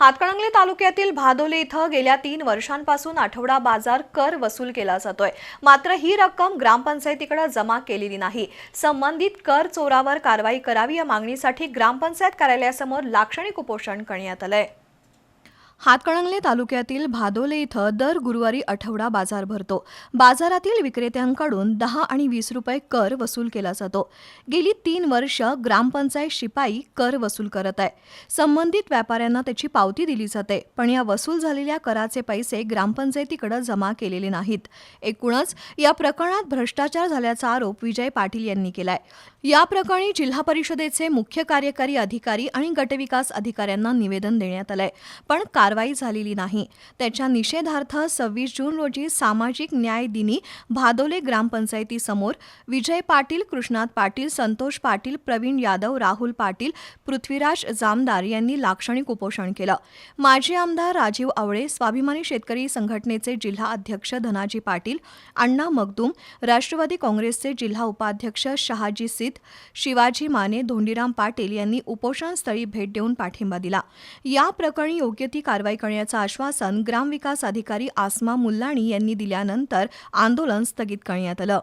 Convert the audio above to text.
हातकणंगले तालुक्यातील भादोले इथं गेल्या तीन वर्षांपासून आठवडा बाजार कर वसूल केला जातोय. मात्र ही रक्कम ग्रामपंचायतीकडे जमा केलेली नाही. संबंधित कर चोरावर कारवाई करावी या मागणीसाठी ग्रामपंचायत कार्यालयासमोर लाक्षणिक उपोषण करण्यात आलंय. हातकणंगले तालुक्यातील भादोले इथं दर गुरुवारी आठवडा बाजार भरतो. बाजारातील विक्रेत्यांकडून दहा आणि वीस रुपये कर वसूल केला जातो. गेली तीन वर्ष ग्रामपंचायत शिपाई कर वसूल करत आहे. संबंधित व्यापाऱ्यांना त्याची पावती दिली जाते पण या वसूल झालेल्या कराचे पैसे ग्रामपंचायतीकडे जमा केलेले नाहीत. एकूणच या प्रकरणात भ्रष्टाचार झाल्याचा आरोप विजय पाटील यांनी केलाय. या प्रकरणी जिल्हा परिषदेचे मुख्य कार्यकारी अधिकारी आणि गटविकास अधिकाऱ्यांना निवेदन देण्यात आलंय. पण कारवाई झालेली नाही. त्याच्या निषेधार्थ सव्वीस जून रोजी सामाजिक न्याय दिनी भादोले ग्रामपंचायतीसमोर विजय पाटील कृष्णात पाटील संतोष पाटील प्रवीण यादव राहुल पाटील पृथ्वीराज जामदार यांनी लाक्षणिक उपोषण केलं. माजी आमदार राजीव आवळे स्वाभिमानी शेतकरी संघटनेचे जिल्हा अध्यक्ष धनाजी पाटील अण्णा मगदूम राष्ट्रवादी काँग्रेसचे जिल्हा उपाध्यक्ष शहाजी सिद्ध शिवाजी माने धोंडीराम पाटील यांनी उपोषणस्थळी भेट देऊन पाठिंबा दिला. या प्रकरणी योग्य ती कारवाई करण्याचं आश्वासन ग्रामविकास अधिकारी आसमा मुल्लाणी यांनी दिल्यानंतर आंदोलन स्थगित करण्यात आलं.